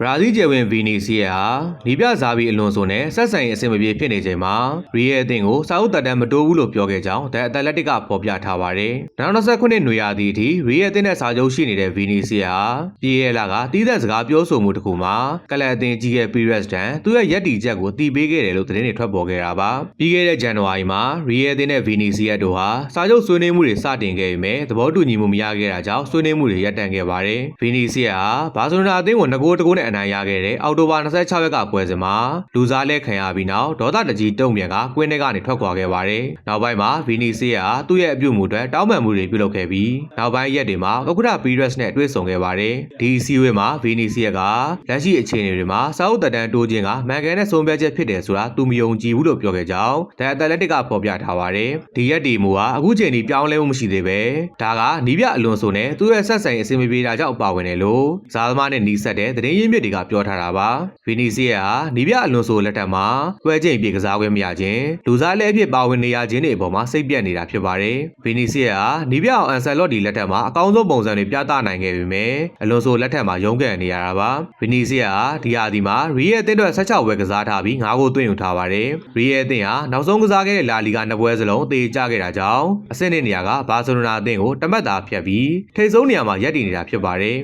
ဘရာဇီးကျယ်ဝင်ဗီနီစီယာဟာနီးပြဇာဘီအလွန်ဆိုနဲ့ဆက်ဆံရေးအဆင်မပြေဖြစ်နေချိန်မှာရီယယ်အသင်းကိုစာအုပ်တက်တန်းမတိုးဘူးလို့ပြောခဲ့ကြောင်းဒက်အက်တလက်ကဖော်ပြထားပါတယ်။နောက်29ခုနှစ်နွေရာသီအထိရီယယ်အသင်းနဲ့စာချုပ်ရှိနေတဲ့ဗီနီစီယာဟာပြည်ရဲလာကတီးသက်စကားပြောဆိုမှုတစ်ခုမှာကလပ်အသင်းကြီးရဲ့ပီရက်စ်တန်သူ့ရဲ့ရက်တီချက်ကိုတီးပေးခဲ့တယ်လို့သတင်းတွေထွက်ပေါ်ခဲ့တာပါ။ပြီးခဲ့တဲ့ဇန်နဝါရီမှာရီယယ်အသင်းနဲ့ဗီနီစီယာတို့ဟာစာချုပ်ဆွေးနွေးမှုတွေစတင်ခဲ့ပေမဲ့သဘောတူညီမှုမရခဲ့တာကြောင့်ဆွေးနွေးမှုတွေရပ်တန့်ခဲ့ပါတယ်။ဗီနီစီယာဟာဘာစီလိုနာအသင်းကိုငကိုးတကိုးနဲ့အနိုင်ရခဲ့တဲ့အောက်တိုဘာ26ရက်ကပွဲစဉ်မှာလူစားလဲခံရပြီးနောက်ဒေါသတကြီးတုံ့ပြန်ကကွင်းထဲကနေထွက်ခွာခဲ့ပါတယ်။နောက်ပိုင်းမှာဗီနီစီယာသူ့ရဲ့အပြုအမူတွေတောင်းပန်မှုတွေပြုလုပ်ခဲ့ပြီးနောက်ပိုင်းရက်တွေမှာဥက္ကဋ္ဌပီရက်စ်နဲ့တွေ့ဆုံခဲ့ပါတယ်။ဒီအစည်းအဝေးမှာဗီနီစီယာကလက်ရှိအခြေအနေတွေမှာစာအုပ်တက်တန်းတိုးခြင်းကမန်ကန်နဲ့ဆုံးဖြတ်ချက်ဖြစ်တယ်ဆိုတာသူမယုံကြည်ဘူးလို့ပြောခဲ့ကြောင်းဒက်အက်တလက်ကဖော်ပြထားပါတယ်။ဒီရက်ဒီမူဟာအခုချိန်ထိပြောင်းလဲမှုမရှိသေးပဲဒါကနီးပြအလွန်ဆိုနဲ့သူ့ရဲ့ဆက်ဆံရေးအဆင်မပြေတာကြောင့်ပါဝင်တယ်လို့ဇာသမားနဲ့နီးစပ်တဲ့သတင်းရင်းမြစ်တွေကပြောထားတာပါဗီနီစီယာဟာနီးပြအလွန်ဆိုလက်ထက်မှာပွဲချိန်ပြေကစားခွင့်မရခြင်းလူစားလဲအဖြစ်ပါဝင်နေရခြင်းတွေအပေါ်မှာစိတ်ပြတ်နေတာဖြစ်ပါတယ်ဗီနီစီယာဟာနီးပြအောင်အန်ဆယ်လော့ဒီလက်ထက်မှာအကောင်းဆုံးပုံစံတွေပြသနိုင်ခဲ့ပေမဲ့အလွန်ဆိုလက်ထက်မှာရုန်းကန်နေရတာပါဗီနီစီယာဟာဒီဟာဒီမှာရီရဲ့အသင်းအတွက်16ဝယ်ကစားထားပြီး9ကိုသွင်းယူထားပါတယ်ရီရဲ့အသင်းဟာနောက်ဆုံးကစားခဲ့တဲ့လာလီဂါနှစ်ပွဲစလုံးအသေးကျခဲ့တာကြောင့်အဆင့်နဲ့နေရာကဘာစီလိုနာအသင်းကိုတမတ်တာဖြတ်ပြီးထိပ်ဆုံးနေရာမှာရပ်တည်နေတာဖြစ်ပါတယ်